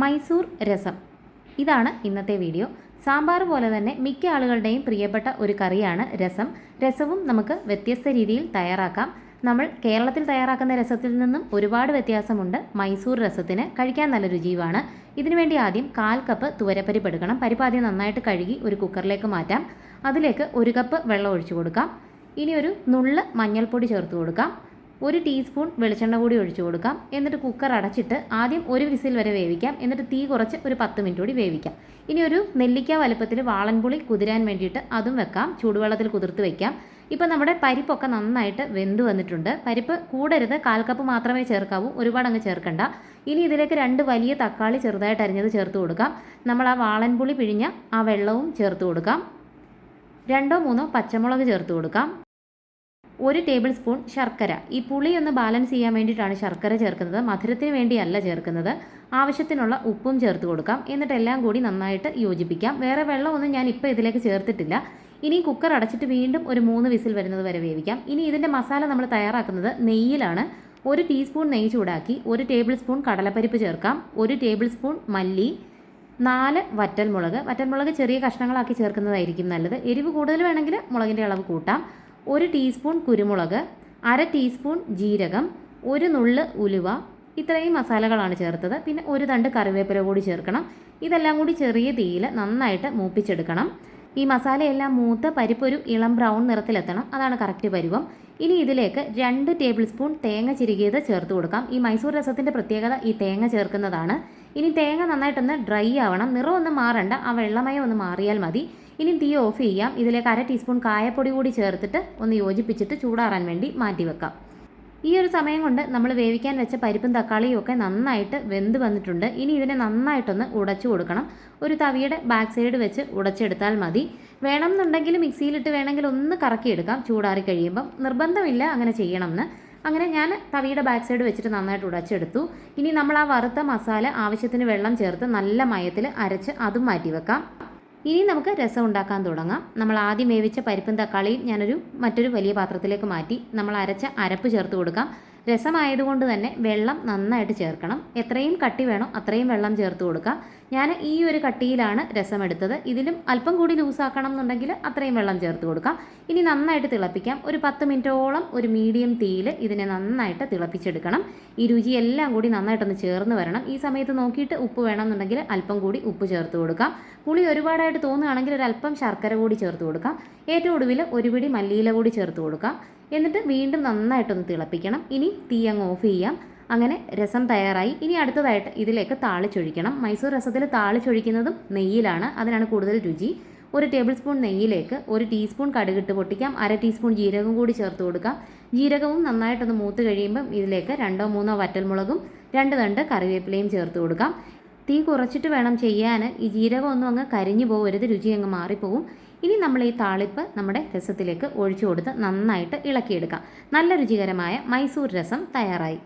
മൈസൂർ രസം. ഇതാണ് ഇന്നത്തെ വീഡിയോ. സാമ്പാർ പോലെ തന്നെ മിക്ക ആളുകളുടെയും പ്രിയപ്പെട്ട ഒരു കറിയാണ് രസം. രസവും നമുക്ക് വ്യത്യസ്ത രീതിയിൽ തയ്യാറാക്കാം. നമ്മൾ കേരളത്തിൽ തയ്യാറാക്കുന്ന രസത്തിൽ നിന്നും ഒരുപാട് വ്യത്യാസമുണ്ട്. മൈസൂർ രസത്തിന് കഴിക്കാൻ നല്ല രുചിയുമാണ്. ഇതിനുവേണ്ടി ആദ്യം കാൽ കപ്പ് തുവരപ്പരിപ്പ് എടുക്കണം. പരിപ്പ് ആദ്യം നന്നായിട്ട് കഴുകി ഒരു കുക്കറിലേക്ക് മാറ്റാം. അതിലേക്ക് ഒരു കപ്പ് വെള്ളം ഒഴിച്ചു കൊടുക്കാം. ഇനി ഒരു നുള്ള് മഞ്ഞൾപ്പൊടി ചേർത്ത് കൊടുക്കാം. ഒരു ടീസ്പൂൺ വെളിച്ചെണ്ണ കൂടി ഒഴിച്ചു കൊടുക്കാം. എന്നിട്ട് കുക്കർ അടച്ചിട്ട് ആദ്യം ഒരു വിസിൽ വരെ വേവിക്കാം. എന്നിട്ട് തീ കുറച്ച് ഒരു പത്ത് മിനിറ്റ് കൂടി വേവിക്കാം. ഇനി ഒരു നെല്ലിക്ക വലുപ്പത്തിൽ വാളൻപുളി കുതിരാൻ വേണ്ടിയിട്ട് അതും വെക്കാം. ചൂടുവെള്ളത്തിൽ കുതിർത്ത് വെക്കാം. ഇപ്പം നമ്മുടെ പരിപ്പൊക്കെ നന്നായിട്ട് വെന്ത് വന്നിട്ടുണ്ട്. പരിപ്പ് കൂടരുത്. കാൽ കപ്പ് മാത്രമേ ചേർക്കാവൂ. ഒരുപാട് അങ്ങ് ചേർക്കണ്ട. ഇനി ഇതിലേക്ക് രണ്ട് വലിയ തക്കാളി ചെറുതായിട്ട് അരിഞ്ഞത് ചേർത്ത് കൊടുക്കാം. നമ്മൾ ആ വാളൻപുളി പിഴിഞ്ഞ ആ വെള്ളവും ചേർത്ത് കൊടുക്കാം. രണ്ടോ മൂന്നോ പച്ചമുളക് ചേർത്ത് കൊടുക്കാം. ഒരു ടേബിൾ സ്പൂൺ ശർക്കര. ഈ പുളി ഒന്ന് ബാലൻസ് ചെയ്യാൻ വേണ്ടിയിട്ടാണ് ശർക്കര ചേർക്കുന്നത്. മധുരത്തിന് വേണ്ടിയല്ല ചേർക്കുന്നത്. ആവശ്യത്തിനുള്ള ഉപ്പും ചേർത്ത് കൊടുക്കാം. എന്നിട്ട് എല്ലാം കൂടി നന്നായിട്ട് യോജിപ്പിക്കാം. വേറെ വെള്ളമൊന്നും ഞാൻ ഇപ്പോൾ ഇതിലേക്ക് ചേർത്തിട്ടില്ല. ഇനി കുക്കർ അടച്ചിട്ട് വീണ്ടും ഒരു മൂന്ന് വിസിൽ വരുന്നത് വരെ വേവിക്കാം. ഇനി ഇതിന്റെ മസാല നമ്മൾ തയ്യാറാക്കുന്നത് നെയ്യിലാണ്. ഒരു ടീസ്പൂൺ നെയ്യ് ചൂടാക്കി ഒരു ടേബിൾ സ്പൂൺ കടലപ്പരിപ്പ് ചേർക്കാം. ഒരു ടേബിൾ സ്പൂൺ മല്ലി. നാല് വറ്റൽമുളക്. വറ്റൽമുളക് ചെറിയ കഷ്ണങ്ങളാക്കി ചേർക്കുന്നതായിരിക്കും നല്ലത്. എരിവ് കൂടുതൽ വേണമെങ്കിൽ മുളകിന്റെ അളവ് കൂട്ടാം. ഒരു ടീസ്പൂൺ കുരുമുളക് അര ടീസ്പൂൺ ജീരകം ഒരു നുള്ള് ഉലുവ ഇത്രയും മസാലകളാണ് ചേർത്തത്. പിന്നെ ഒരു തണ്ട് കറിവേപ്പില കൂടി ചേർക്കണം. ഇതെല്ലാം കൂടി ചെറിയ തീയിൽ നന്നായിട്ട് മൂപ്പിച്ചെടുക്കണം. ഈ മസാലയെല്ലാം മൂത്ത് പരിപ്പൊരു ഇളം ബ്രൗൺ നിറത്തിലെത്തണം. അതാണ് കറക്റ്റ് പരുവം. ഇനി ഇതിലേക്ക് രണ്ട് ടേബിൾ സ്പൂൺ തേങ്ങ ചിരുകിയത് ചേർത്ത് കൊടുക്കാം. ഈ മൈസൂർ രസത്തിന്റെ പ്രത്യേകത ഈ തേങ്ങ ചേർക്കുന്നതാണ്. ഇനി തേങ്ങ നന്നായിട്ടൊന്ന് ഡ്രൈ ആവണം. നിറം ഒന്ന് മാറണ്ട. ആ വെള്ളമയം ഒന്ന് മാറിയാൽ മതി. ഇനി തീ ഓഫ് ചെയ്യാം. ഇതിലേക്ക് അര ടീസ്പൂൺ കായപ്പൊടി കൂടി ചേർത്തിട്ട് ഒന്ന് യോജിപ്പിച്ചിട്ട് ചൂടാറാൻ വേണ്ടി മാറ്റി വെക്കാം. ഈ ഒരു സമയം കൊണ്ട് നമ്മൾ വേവിക്കാൻ വെച്ച പരിപ്പും തക്കാളിയും ഒക്കെ നന്നായിട്ട് വെന്ത് വന്നിട്ടുണ്ട്. ഇനി ഇതിനെ നന്നായിട്ടൊന്ന് ഉടച്ചു കൊടുക്കണം. ഒരു തവിയുടെ ബാക്ക് സൈഡ് വെച്ച് ഉടച്ചെടുത്താൽ മതി. വേണം എന്നുണ്ടെങ്കിൽ മിക്സിയിലിട്ട് വേണമെങ്കിൽ ഒന്ന് കറക്കിയെടുക്കാം. ചൂടാറി കഴിയുമ്പം നിർബന്ധമില്ല അങ്ങനെ ചെയ്യണമെന്ന്. അങ്ങനെ ഞാൻ തവിയുടെ ബാക്ക് സൈഡ് വെച്ചിട്ട് നന്നായിട്ട് ഉടച്ചെടുത്തു. ഇനി നമ്മൾ ആ വറുത്ത മസാല ആവശ്യത്തിന് വെള്ളം ചേർത്ത് നല്ല മയത്തിൽ അരച്ച് അതും മാറ്റി വെക്കാം. ഇനി നമുക്ക് രസം ഉണ്ടാക്കാൻ തുടങ്ങാം. നമ്മൾ ആദ്യം വേവിച്ച പരിപ്പും തക്കാളിയും ഞാനൊരു മറ്റൊരു വലിയ പാത്രത്തിലേക്ക് മാറ്റി നമ്മൾ അരച്ച അരപ്പ് ചേർത്ത് കൊടുക്കാം. രസമായതുകൊണ്ട് തന്നെ വെള്ളം നന്നായിട്ട് ചേർക്കണം. എത്രയും കട്ടി വേണോ അത്രയും വെള്ളം ചേർത്ത് കൊടുക്കാം. ഞാൻ ഈ ഒരു കട്ടിയിലാണ് രസം എടുത്തത് ഇതിലും അല്പം കൂടി ലൂസാക്കണം എന്നുണ്ടെങ്കിൽ അത്രയും വെള്ളം ചേർത്ത് കൊടുക്കാം. ഇനി നന്നായിട്ട് തിളപ്പിക്കാം. ഒരു പത്ത് മിനിറ്റോളം ഒരു മീഡിയം തീയിൽ ഇതിനെ നന്നായിട്ട് തിളപ്പിച്ചെടുക്കണം. ഈ രുചി എല്ലാം കൂടി നന്നായിട്ടൊന്ന് ചേർന്ന് വരണം. ഈ സമയത്ത് നോക്കിയിട്ട് ഉപ്പ് വേണമെന്നുണ്ടെങ്കിൽ അല്പം കൂടി ഉപ്പ് ചേർത്ത് കൊടുക്കാം. പുളി ഒരുപാടായിട്ട് തോന്നുകയാണെങ്കിൽ ഒരു അല്പം ശർക്കര കൂടി ചേർത്ത് കൊടുക്കാം. ഏറ്റവും ഒടുവിൽ ഒരു പിടി മല്ലിയില കൂടി ചേർത്ത് കൊടുക്കാം. എന്നിട്ട് വീണ്ടും നന്നായിട്ടൊന്ന് തിളപ്പിക്കണം. ഇനി തീ അങ്ങ് ഓഫ് ചെയ്യാം. അങ്ങനെ രസം തയ്യാറായി. ഇനി അടുത്തതായിട്ട് ഇതിലേക്ക് താളിച്ചൊഴിക്കണം മൈസൂർ രസത്തിൽ താളിച്ചൊഴിക്കുന്നതും നെയ്യിലാണ്. അതിനാണ് കൂടുതൽ രുചി. ഒരു ടേബിൾ സ്പൂൺ നെയ്യിലേക്ക് ഒരു ടീസ്പൂൺ കടുകിട്ട് പൊട്ടിക്കാം. അര ടീസ്പൂൺ ജീരകം കൂടി ചേർത്ത് കൊടുക്കാം. ജീരകവും നന്നായിട്ടൊന്ന് മൂത്ത് കഴിയുമ്പം ഇതിലേക്ക് രണ്ടോ മൂന്നോ വറ്റൽമുളകും രണ്ട് തണ്ട് കറിവേപ്പിലയും ചേർത്ത് കൊടുക്കാം. തീ കുറച്ചിട്ട് വേണം ചെയ്യാൻ ഈ ജീരകം ഒന്നും അങ്ങ് കരിഞ്ഞു പോകരുത് രുചി അങ്ങ് മാറിപ്പോവും. ഇനി നമ്മൾ ഈ താളിപ്പ് നമ്മുടെ രസത്തിലേക്ക് ഒഴിച്ചു കൊടുത്ത് നന്നായിട്ട് ഇളക്കിയെടുക്കാം. നല്ല രുചികരമായ മൈസൂർ രസം തയ്യാറായി.